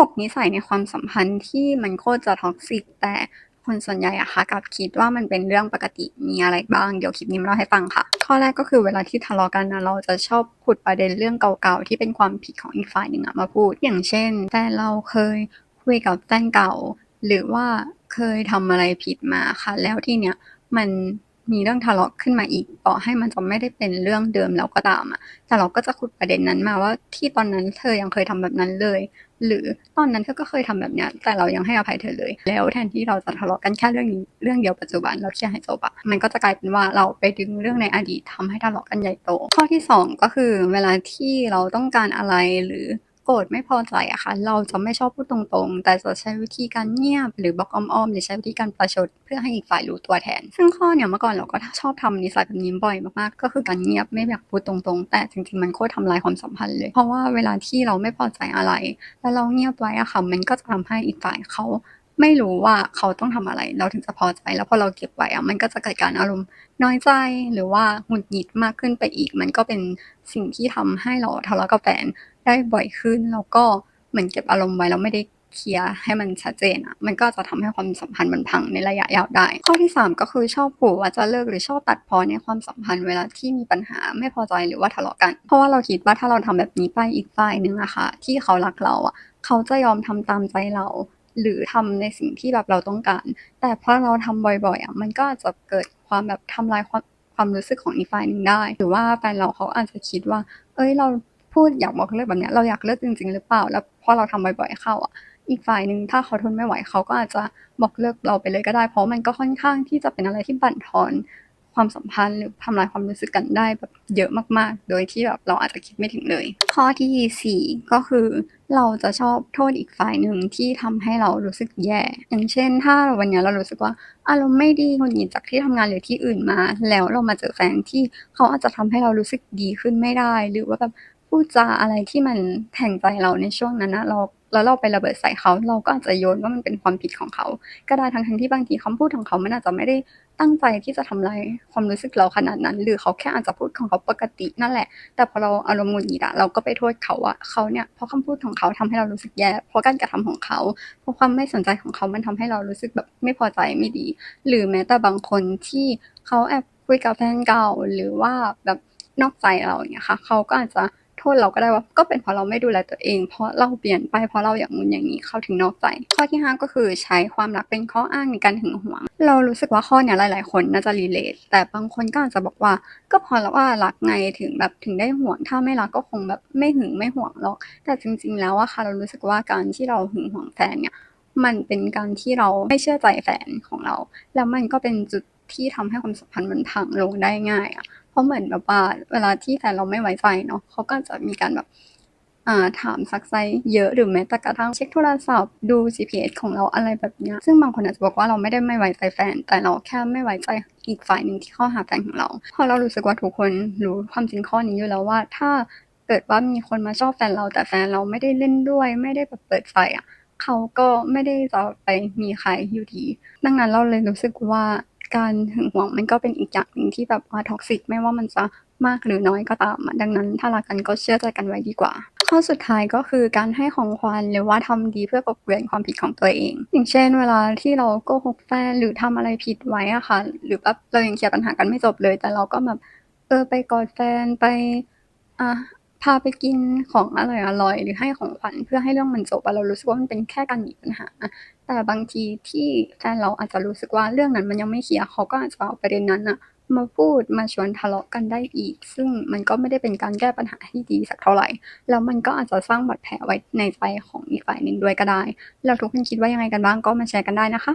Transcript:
6 นิสัยในความสัมพันธ์ที่มันโคตรจะท็อกซิก แต่คนส่วนใหญ่อะค่ะกับคิดว่ามันเป็นเรื่องปกติมีอะไรบ้างเดี๋ยวคลิปนี้มาเล่าให้ฟังค่ะ ข้อแรกก็คือเวลาที่ทะเลาะกันนะเราจะชอบขุดประเด็นเรื่องเก่าๆที่เป็นความผิดของอีกฝ่ายหนึ่งอะมาพูด อย่างเช่นแฟนเราเคยคุยกับแฟนเก่า หรือว่าเคยทำอะไรผิดมาค่ะ แล้วทีเนี้ยมัน มีเรื่องทะเลาะขึ้นมาอีกต่อให้มันจะไม่ได้เป็นเรื่องเดิมแล้วก็ตามอะแต่เราก็จะขุดประเด็นนั้นมาว่าที่ตอนนั้นเธอยังเคยทำแบบนั้นเลย หรือตอนนั้นเธอก็เคยทำแบบเนี้ยแต่เรายังให้อภัยเธอเลย แล้วแทนที่เราจะทะเลาะกันแค่เรื่องนี้เรื่องเดียวปัจจุบันเราเคลียร์ให้จบอะมันก็จะกลายเป็นว่าเราไปดึงเรื่องในอดีตทำให้ทะเลาะกันใหญ่โต ข้อที่สองก็คือ เวลาที่เราต้องการอะไรหรือ กรธไม่พอใจอะค่ะ เราจะไม่ชอบพูดตรงๆ แต่จะใช้วิธีการเงียบ หรือบอกอ้อมๆหรือใช้วิธีการประชด เพื่อให้อีกฝ่ายรู้ตัวแทน ซึ่งข้อเนี่ยเมื่อก่อนเราก็ชอบทำนิสัยแบบนี้บ่อยมากๆ ก็คือการเงียบไม่อยากพูดตรงๆ แต่จริงๆมันโคตรทำลายความสัมพันธ์เลย เพราะว่าเวลาที่เราไม่พอใจอะไร แล้วเราเงียบไว้อะค่ะมันก็จะทำให้อีกฝ่ายเขาไม่รู้ว่าเขาต้องทำอะไร เราถึงจะพอใจ แล้วพอเราเก็บไว้อะมันก็จะเกิดการอารมณ์น้อยใจหรือว่าหงุดหงิดมากขึ้นไปอีก มันก็เป็นสิ่งที่ทำให้เราทะเลาะกับแฟน ได้บ่อยขึ้น แล้วก็เหมือนเก็บอารมณ์ไว้แล้วไม่ได้เคลียร์ให้มันชัดเจนอะมันก็จะทำให้ความสัมพันธ์มันพังในระยะยาวได้ ข้อที่ 3 ก็คือชอบขู่ว่าจะเลิกหรือชอบตัดพอในความสัมพันธ์เวลาที่มีปัญหาไม่พอใจหรือว่าทะเลาะกัน เพราะว่าเราคิดว่าถ้าเราทำแบบนี้ไปอีกฝ่ายหนึ่งอะค่ะ ที่เขารักเราอะเขาจะยอมทำตามใจเรา หรือทำในสิ่งที่แบบเราต้องการ แต่พอเราทำบ่อยๆอะมันก็จะเกิดความแบบทำลายความความรู้สึกของอีกฝ่ายหนึ่งได้ หรือว่าแฟนเราเขาอาจจะคิดว่า เอ้ยเรา พูดอยากบอกเลิกแบบนี้เราอยากเลิกจริง ๆ หรือเปล่า แล้วพอเราทำบ่อยๆเข้าอะ อีกฝ่ายหนึ่งถ้าเขาทนไม่ไหวเขาก็อาจจะบอกเลิกเราไปเลยก็ได้ เพราะมันก็ค่อนข้างที่จะเป็นอะไรที่บั่นทอนความสัมพันธ์หรือทำลายความรู้สึกกันได้แบบเยอะมากๆ โดยที่แบบเราอาจจะคิดไม่ถึงเลย ข้อที่4ก็คือ เราจะชอบโทษอีกฝ่ายหนึ่งที่ทำให้เรารู้สึกแย่ อย่างเช่น ถ้าวันเนี้ยเรารู้สึกว่าอารมณ์ไม่ดีหงุดหงิดจากที่ทำงานหรือที่อื่นมา แล้วเรามาเจอแฟนที่เขาอาจจะทำให้เรารู้สึกดีขึ้นไม่ได้ หรือว่าแบบ พูดจาอะไรที่มันแทงใจเราในช่วงนั้นนะเราแล้วเราไประเบิดใส่เขาเราก็อาจจะโยนว่ามันเป็นความผิดของเขา ก็ได้ทั้งๆที่บางทีคำพูดของเขามันอาจจะไม่ได้ตั้งใจที่จะทำลายความรู้สึกเราขนาดนั้น หรือเขาแค่อาจจะพูดของเขาปกตินั่นแหละ แต่พอเราอารมณ์หงุดหงิดอะเราก็ไปโทษเขาว่าเขาเนี่ยเพราะคำพูดของเขาทำให้เรารู้สึกแย่เพราะการกระทำของเขา เพราะความไม่สนใจของเขามันทำให้เรารู้สึกแบบไม่พอใจไม่ดี หรือแม้แต่บางคนที่เขาแอบคุยกับแฟนเก่าหรือว่าแบบนอกใจเราเงี้ยค่ะเขาก็อาจจะ โทษเราก็ได้ว่าก็เป็นเพราะเราไม่ดูแลตัวเอง เพราะเราเปลี่ยนไปเพราะเราอย่างงู้นอย่างนี้เขาถึงนอกใจ ข้อที่5ก็คือใช้ความรักเป็นข้ออ้างในการหึงหวง เรารู้สึกว่าข้อเนี้ยหลาย ๆ คนน่าจะ relate แต่บางคนก็อาจจะบอกว่า ก็เพราะว่ารักไงถึงแบบถึงได้หวง ถ้าไม่รักก็คงแบบไม่หึงไม่หวงหรอก แต่จริง ๆ แล้วอะค่ะเรารู้สึกว่าการที่เราหึงหวงแฟนเนี่ยมันเป็นการที่เราไม่เชื่อใจแฟนของเรา แล้วมันก็เป็นจุด ที่ทำให้ความสัมพันธ์มันพังลงได้ง่ายอะเพราะเหมือนแบบว่าเวลาที่แฟนเราไม่ไว้ใจเนาะเขาก็จะมีการแบบอ่าถามซักไซเยอะหรือแม้แต่กระทั่งเช็กโทรศัพท์ดู GPS ของเราอะไรแบบเนี้ยซึ่งบางคนอาจจะบอกว่าเราไม่ได้ไม่ไว้ใจแฟน แต่เราแค่ไม่ไว้ใจอีกฝ่ายหนึ่งที่เข้าหาแฟนของเราเพราะเรารู้สึกว่าทุกคนรู้ความจริงข้อนี้อยู่แล้วว่า ถ้าเกิดว่ามีคนมาชอบแฟนเราแต่แฟนเราไม่ได้เล่นด้วย ไม่ได้แบบเปิดใจอะเขาก็ไม่ได้จะไปมีใครอยู่ดี ดังนั้นเราเลยรู้สึกว่า การหึงหวงมันก็เป็นอีกอย่างหนึ่งที่แบบว่า toxic ไม่ว่ามันจะมากหรือน้อยก็ตาม ดังนั้นถ้ารักกันก็เชื่อใจกันไว้ดีกว่า ข้อสุดท้ายก็คือการให้ของขวัญหรือว่าทำดีเพื่อกบเกลื่อนความผิดของตัวเอง อย่างเช่น เวลาที่เราโกหกแฟนหรือทำอะไรผิดไว้อะค่ะ หรือแบบเรายังเคลียร์ปัญหากันไม่จบเลย แต่เราก็แบบเออไปกอดแฟนไปอ่า พาไปกินของอร่อยๆหรือให้ของขวัญเพื่อให้เรื่องมันจบเรารู้สึกว่ามันเป็นแค่การหนีปัญหา แต่บางทีที่แฟนเราอาจจะรู้สึกว่าเรื่องนั้นมันยังไม่เคลียร์เขาก็อาจจะเอาประเด็นนั้นน่ะมาพูดมาชวนทะเลาะกันได้อีก ซึ่งมันก็ไม่ได้เป็นการแก้ปัญหาที่ดีสักเท่าไหร่ แล้วมันก็อาจจะสร้างบาดแผลไว้ในใจของอีกฝ่ายหนึ่งด้วยก็ได้ แล้วทุกคนคิดว่ายังไงกันบ้างก็มาแชร์กันได้นะคะ